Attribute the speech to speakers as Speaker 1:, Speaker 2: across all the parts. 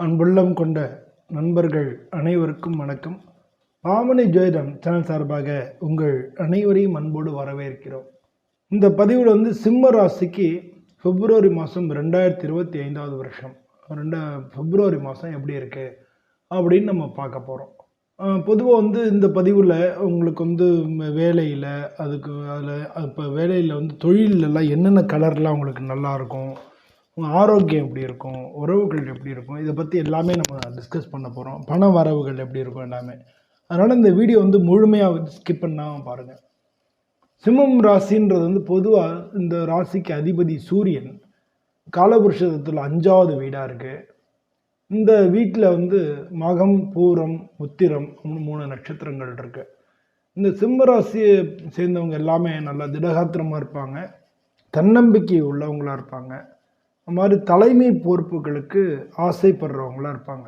Speaker 1: அன்புள்ளம் கொண்ட நண்பர்கள் அனைவருக்கும் வணக்கம். பாமணி ஜோதிடம் சேனல் சார்பாக உங்கள் அனைவரையும் அன்போடு வரவேற்கிறோம். இந்த பதிவில் வந்து சிம்ம ராசிக்கு பிப்ரவரி மாதம் ரெண்டாயிரத்தி இருபத்தி ஐந்தாவது வருஷம். ரெண்டா பிப்ரவரி மாதம் எப்படி இருக்குது அப்படின்னு நம்ம பார்க்க போகிறோம் பொதுவாக வந்து இந்த பதிவில் உங்களுக்கு வந்து வேலையில் அதுக்கு அதில் இப்போ வேலையில் வந்து தொழிலெல்லாம் என்னென்ன கலர்லாம் உங்களுக்கு நல்லாயிருக்கும் உங்கள் ஆரோக்கியம் எப்படி இருக்கும்? உறவுகள் எப்படி இருக்கும்? இதை பற்றி எல்லாமே நம்ம டிஸ்கஸ் பண்ண போகிறோம் பண வரவுகள் எப்படி இருக்கும் எல்லாமே? அதனால் இந்த வீடியோ வந்து முழுமையாக ஸ்கிப் பண்ணாமல் பாருங்கள் சிம்மம் ராசின்றது வந்து பொதுவாக இந்த ராசிக்கு அதிபதி சூரியன் காலபுருஷத்தில் அஞ்சாவது வீடாக இருக்குது இந்த வீட்டில் வந்து மகம் பூரம் உத்திரம் மூணு நட்சத்திரங்கள் இருக்குது இந்த சிம்ம ராசியை சேர்ந்தவங்க எல்லாமே நல்லா திடகாத்திரமாக இருப்பாங்க. தன்னம்பிக்கை உள்ளவங்களாக இருப்பாங்க. அது மாதிரி தலைமை பொறுப்புகளுக்கு ஆசைப்படுறவங்களா இருப்பாங்க.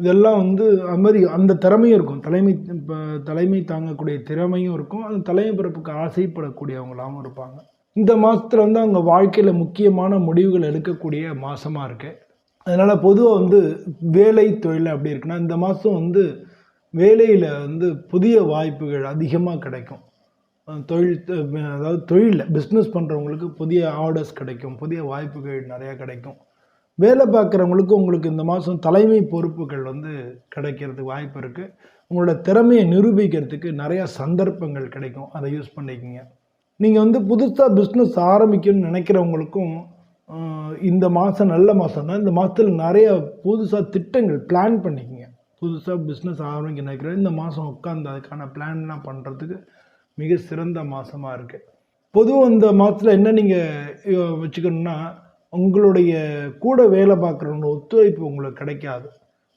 Speaker 1: இதெல்லாம் வந்து அது மாதிரி அந்த திறமையும் இருக்கும். தலைமை இப்போ தலைமை தாங்கக்கூடிய திறமையும் இருக்கும். அந்த தலைமை பிறப்புக்கு ஆசைப்படக்கூடியவங்களாகவும் இருப்பாங்க. இந்த மாதத்தில் வந்து அவங்க வாழ்க்கையில் முக்கியமான முடிவுகள் எடுக்கக்கூடிய மாதமாக இருக்குது அதனால் பொதுவாக வந்து வேலை தொழில் அப்படி இருக்குன்னா இந்த மாதம் வந்து வேலையில் வந்து புதிய வாய்ப்புகள் அதிகமாக கிடைக்கும். தொழில் அதாவது தொழிலில் பிஸ்னஸ் பண்ணுறவங்களுக்கு புதிய ஆர்டர்ஸ் கிடைக்கும் புதிய வாய்ப்புகள் நிறையா கிடைக்கும். வேலை பார்க்குறவங்களுக்கு உங்களுக்கு இந்த மாதம் தலைமை பொறுப்புகள் வந்து கிடைக்கிறதுக்கு வாய்ப்பு இருக்குது உங்களோட திறமையை நிரூபிக்கிறதுக்கு நிறையா சந்தர்ப்பங்கள் கிடைக்கும். அதை யூஸ் பண்ணிக்கிங்க. நீங்கள் வந்து புதுசாக பிஸ்னஸ் ஆரம்பிக்கணும்னு நினைக்கிறவங்களுக்கும் இந்த மாதம் நல்ல மாதம் தான் இந்த மாதத்தில் நிறைய புதுசாக திட்டங்கள் பிளான் பண்ணிக்கோங்க. புதுசாக பிஸ்னஸ் ஆரம்பிக்க நினைக்கிற இந்த மாதம் உட்காந்து அதுக்கான பிளான்லாம் பண்ணுறதுக்கு மிக சிறந்த மாதமாக இருக்குது பொதுவாக இந்த மாதத்தில் என்ன நீங்கள் வச்சுக்கணும்னா உங்களுடைய கூட வேலை பார்க்குறவங்க ஒத்துழைப்பு உங்களுக்கு கிடைக்காது.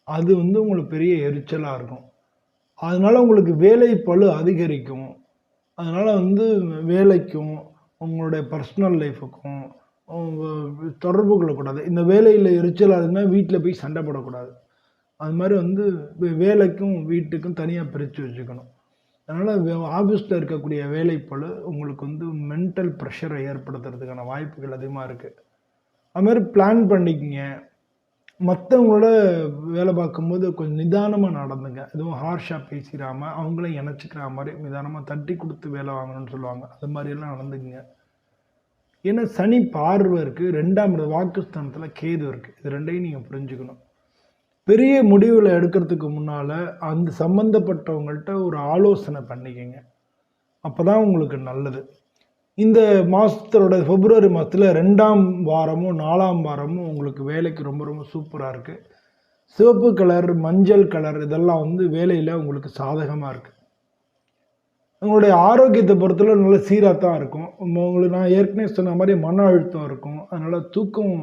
Speaker 1: அது வந்து உங்களுக்கு பெரிய எரிச்சலாக இருக்கும். அதனால் உங்களுக்கு வேலை பளு அதிகரிக்கும். அதனால் வந்து வேலைக்கும் உங்களுடைய பர்சனல் லைஃபுக்கும் தொடர்பு கொள்ளக்கூடாது இந்த வேலையில் எரிச்சலாக இருந்தால் வீட்டில் போய் சண்டை போடக்கூடாது. அது மாதிரி வந்து வேலைக்கும் வீட்டுக்கும் தனியாக பிரித்து வச்சுக்கணும். அதனால் ஆஃபீஸில் இருக்கக்கூடிய வேலை போல் உங்களுக்கு வந்து மென்டல் ப்ரெஷரை ஏற்படுத்துறதுக்கான வாய்ப்புகள் அதிகமாக இருக்குது அது மாதிரி பிளான் பண்ணிக்கங்க. மற்றவங்களோட வேலை பார்க்கும்போது கொஞ்சம் நிதானமாக நடந்துங்க. எதுவும் ஹார்ஷாக பேசிடாமல் அவங்களையும் இணைச்சிக்கிற மாதிரி நிதானமாக தட்டி கொடுத்து வேலை வாங்கணும்னு சொல்லுவாங்க. அது மாதிரியெல்லாம் நடந்துக்குங்க. ஏன்னா சனி பார்வை இருக்குது ரெண்டாம் வாக்குஸ்தானத்தில் கேது இருக்குது இது ரெண்டையும் நீங்கள் புரிஞ்சுக்கணும். பெரிய முடிவுகளை எடுக்கிறதுக்கு முன்னால் அந்த சம்மந்தப்பட்டவங்கள்ட்ட ஒரு ஆலோசனை பண்ணிக்கங்க. அப்போ தான் உங்களுக்கு நல்லது. இந்த மாதத்தோட பிப்ரவரி மாதத்தில் ரெண்டாம் வாரமும் நாலாம் வாரமும் உங்களுக்கு வேலைக்கு ரொம்ப ரொம்ப சூப்பராக இருக்குது சிவப்பு கலர் மஞ்சள் கலர் இதெல்லாம் வந்து வேலையில் உங்களுக்கு சாதகமாக இருக்குது உங்களுடைய ஆரோக்கியத்தை பொறுத்தவரை நல்ல சீராக தான் இருக்கும். உங்களுக்கு நான் ஏற்கனவே சொன்ன மாதிரி மன அழுத்தம் இருக்கும். அதனால் தூக்கம்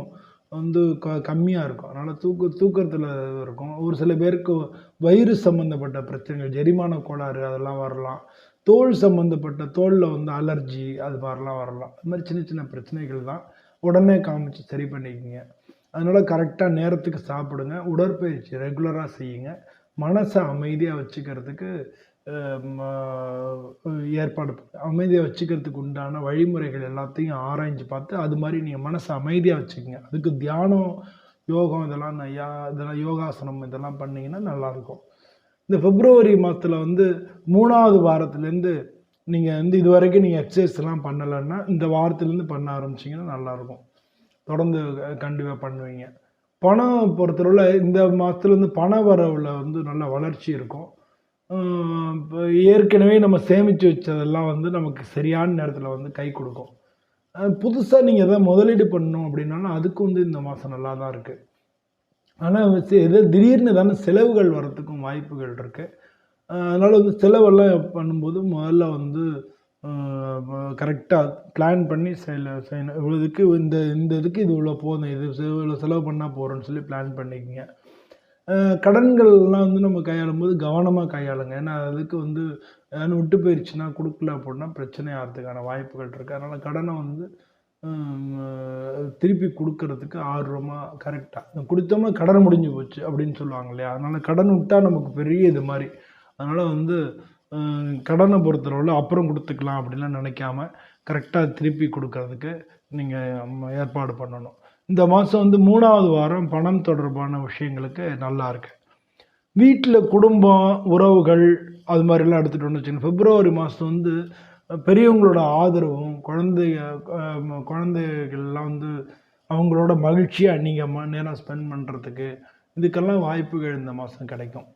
Speaker 1: வந்து க கம்மியாக இருக்கும். அதனால் தூக்கு தூக்கத்தில் இருக்கும். ஒரு சில பேருக்கு வயிறு சம்மந்தப்பட்ட பிரச்சனைகள் ஜெரிமான கோளாறு அதெல்லாம் வரலாம். தோல் சம்மந்தப்பட்ட தோலில் வந்து அலர்ஜி அது மாதிரிலாம் வரலாம். அது மாதிரி சின்ன சின்ன பிரச்சனைகள் தான் உடனே காமிச்சு சரி பண்ணிக்கோங்க. அதனால் கரெக்டாக நேரத்துக்கு சாப்பிடுங்க. உடற்பயிற்சி ரெகுலராக செய்யுங்க. மனசை அமைதியாக வச்சுக்கிறதுக்கு ஏற்பாடு அமைதியை அமைதியாக வச்சுக்கிறதுக்கு உண்டான வழிமுறைகள் எல்லாத்தையும் ஆராய்ஞ்சு பார்த்து அது மாதிரி நீங்கள் மனசை அமைதியாக வச்சுக்கோங்க. அதுக்கு தியானம் யோகம் இதெல்லாம் நையா யா இதெல்லாம் யோகாசனம் இதெல்லாம் பண்ணிங்கன்னா நல்லாயிருக்கும் இந்த பிப்ரவரி மாதத்தில் வந்து மூணாவது வாரத்துலேருந்து நீங்கள் வந்து இது வரைக்கும் நீங்கள் எக்ஸசைஸ்லாம் பண்ணலைன்னா இந்த வாரத்துலேருந்து பண்ண ஆரம்பிச்சிங்கன்னா நல்லாயிருக்கும் தொடர்ந்து கண்டிப்பாக பண்ணுவீங்க. பணம் பொறுத்தளவில் இந்த மாதத்துலேருந்து பண வரவில் வந்து நல்ல வளர்ச்சி இருக்கும். ஏற்கனவே நம்ம சேமித்து வச்சதெல்லாம் வந்து நமக்கு சரியான நேரத்தில் வந்து கை கொடுக்கும். புதுசாக நீங்கள் எதாவது முதலீடு பண்ணணும் அப்படின்னாலும் அதுக்கு வந்து இந்த மாதம் நல்லா தான் இருக்குது ஆனால் எதோ திடீர்னு தானே செலவுகள் வர்றதுக்கும் வாய்ப்புகள் இருக்குது அதனால் வந்து செலவெல்லாம் பண்ணும்போது முதல்ல வந்து கரெக்டாக பிளான் பண்ணி செய்யல செய்யணும் இவ்வளோ இதுக்கு இந்த இந்த இதுக்கு இது இவ்வளோ போதும் இது இவ்வளோ செலவு பண்ணால் போகிறோன்னு சொல்லி பிளான் பண்ணிக்கங்க. கடன்கள்லாம் வந்து நம்ம கையாளும் போது கவனமாக கையாளுங்க. ஏன்னா அதுக்கு வந்து ஏதாவது விட்டு போயிடுச்சுன்னா கொடுக்கல அப்படின்னா பிரச்சனை ஆகிறதுக்கான வாய்ப்புகள் இருக்குது அதனால் கடனை வந்து திருப்பி கொடுக்கறதுக்கு ஆர்வமாக கரெக்டாக கொடுத்தோம்னா கடன் முடிஞ்சு போச்சு அப்படின்னு சொல்லுவாங்க இல்லையா? அதனால் கடன் விட்டால் நமக்கு பெரிய இது மாதிரி. அதனால் வந்து கடனை பொறுத்தளவில் அப்புறம் கொடுத்துக்கலாம் அப்படின்லாம் நினைக்காம கரெக்டாக திருப்பி கொடுக்கறதுக்கு நீங்கள் ஏற்பாடு பண்ணணும். இந்த மாதம் வந்து மூணாவது வாரம் பணம் தொடர்பான விஷயங்களுக்கு நல்லா இருக்கு. வீட்டில் குடும்பம் உறவுகள் அது மாதிரிலாம் எடுத்துகிட்டு வந்து பிப்ரவரி மாதம் வந்து பெரியவங்களோட ஆதரவும் குழந்தைய குழந்தைகள்லாம் வந்து அவங்களோட மகிழ்ச்சியாக நீங்கள் நேரம் ஸ்பெண்ட் பண்ணுறதுக்கு இதுக்கெல்லாம் வாய்ப்புகள் இந்த மாதம் கிடைக்கும்.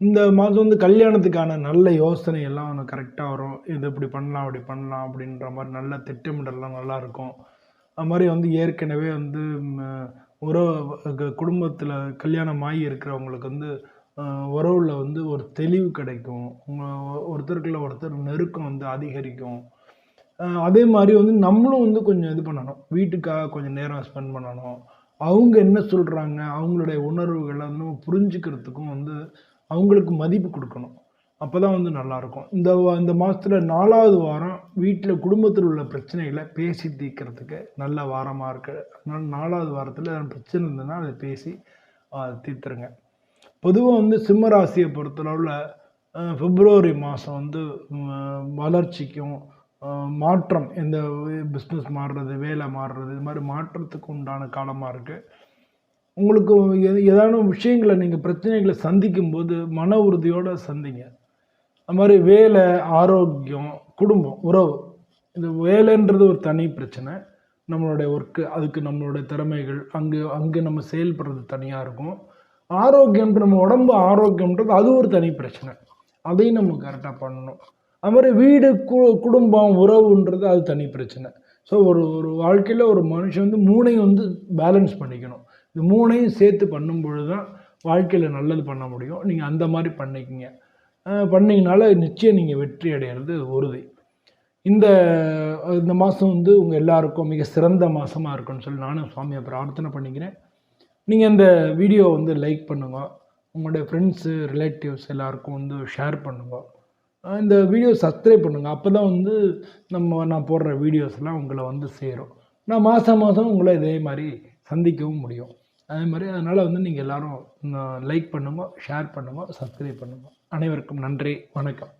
Speaker 1: இந்த மாதம் வந்து கல்யாணத்துக்கான நல்ல யோசனை எல்லாம் ஒன்று கரெக்டாக வரும். இது இப்படி பண்ணலாம் அப்படி பண்ணலாம் அப்படின்ற மாதிரி நல்ல திட்டமிடலாம் நல்லா இருக்கும். அது மாதிரி வந்து ஏற்கனவே வந்து ம், உறவு குடும்பத்தில் கல்யாணம் ஆகி இருக்கிறவங்களுக்கு வந்து உறவில் வந்து ஒரு தெளிவு கிடைக்கும். ஒருத்தருக்குள்ள ஒருத்தர் நெருக்கம் வந்து அதிகரிக்கும். அதே மாதிரி வந்து நம்மளும் வந்து கொஞ்சம் இது பண்ணணும். வீட்டுக்காக கொஞ்சம் நேரம் ஸ்பெண்ட் பண்ணணும். அவங்க என்ன சொல்கிறாங்க அவங்களுடைய உணர்வுகளை வந்து புரிஞ்சுக்கிறதுக்கும் வந்து அவங்களுக்கு மதிப்பு கொடுக்கணும். அப்போ தான் வந்து நல்லாயிருக்கும். இந்த இந்த மாதத்தில் நாலாவது வாரம் வீட்டில் குடும்பத்தில் உள்ள பிரச்சனைகளை பேசி தீர்க்கிறதுக்கு நல்ல வாரமாக இருக்குது அதனால் நாலாவது வாரத்தில் பிரச்சனை இருந்ததுன்னா அதை பேசி தீர்த்துருங்க. பொதுவாக வந்து சிம்ம ராசியை பொறுத்தளவில் பிப்ரவரி மாதம் வந்து வளர்ச்சிக்கும் மாற்றம் இந்த பிஸ்னஸ் மாறுறது வேலை மாறுறது இது மாதிரி மாற்றத்துக்கு உண்டான காலமாக இருக்குது உங்களுக்கு எது ஏதான விஷயங்களை நீங்கள் பிரச்சனைகளை சந்திக்கும் போது மன உறுதியோடு சந்திங்க. அது மாதிரி வேலை ஆரோக்கியம் குடும்பம் உறவு. இந்த வேலைன்றது ஒரு தனி பிரச்சனை. நம்மளுடைய ஒர்க்கு அதுக்கு நம்மளுடைய திறமைகள் அங்கே அங்கே நம்ம செயல்படுறது தனியாக இருக்கும். ஆரோக்கியம்ன்ற நம்ம உடம்பு ஆரோக்கியம்ன்றது அது ஒரு தனி பிரச்சனை. அதையும் நம்ம கரெக்டாக பண்ணணும். அது மாதிரி வீடு கு குடும்பம் உறவுன்றது அது தனி பிரச்சனை. ஸோ ஒரு ஒரு வாழ்க்கையில் ஒரு மனுஷன் வந்து மூணையும் வந்து பேலன்ஸ் பண்ணிக்கணும். இந்த மூணையும் சேர்த்து பண்ணும் பொழுது தான் வாழ்க்கையில் நல்லது பண்ண முடியும். நீங்கள் அந்த மாதிரி பண்ணிக்கிங்க. பண்ணிங்கனால நிச்சயம் நீங்கள் வெற்றி அடைகிறது உறுதி. இந்த இந்த மாதம் வந்து உங்கள் எல்லாருக்கும் மிக சிறந்த மாதமாக இருக்குன்னு சொல்லி நானும் சுவாமியை பிரார்த்தனை பண்ணிக்கிறேன். நீங்கள் இந்த வீடியோ வந்து லைக் பண்ணுங்கள் உங்களுடைய ஃப்ரெண்ட்ஸு ரிலேட்டிவ்ஸ் எல்லாருக்கும் வந்து ஷேர் பண்ணுங்கள் இந்த வீடியோ சப்ஸ்கிரைப் பண்ணுங்கள் அப்போ தான் வந்து நம்ம நான் போடுற வீடியோஸ்லாம் உங்களை வந்து சேரும். நான் மாதம் மாதம் உங்களை இதே மாதிரி சந்திக்கவும் முடியும். அதே மாதிரி அதனால் வந்து நீங்கள் எல்லோரும் லைக் பண்ணுங்க ஷேர் பண்ணுங்க சப்ஸ்கிரைப் பண்ணுங்க. அனைவருக்கும் நன்றி வணக்கம்.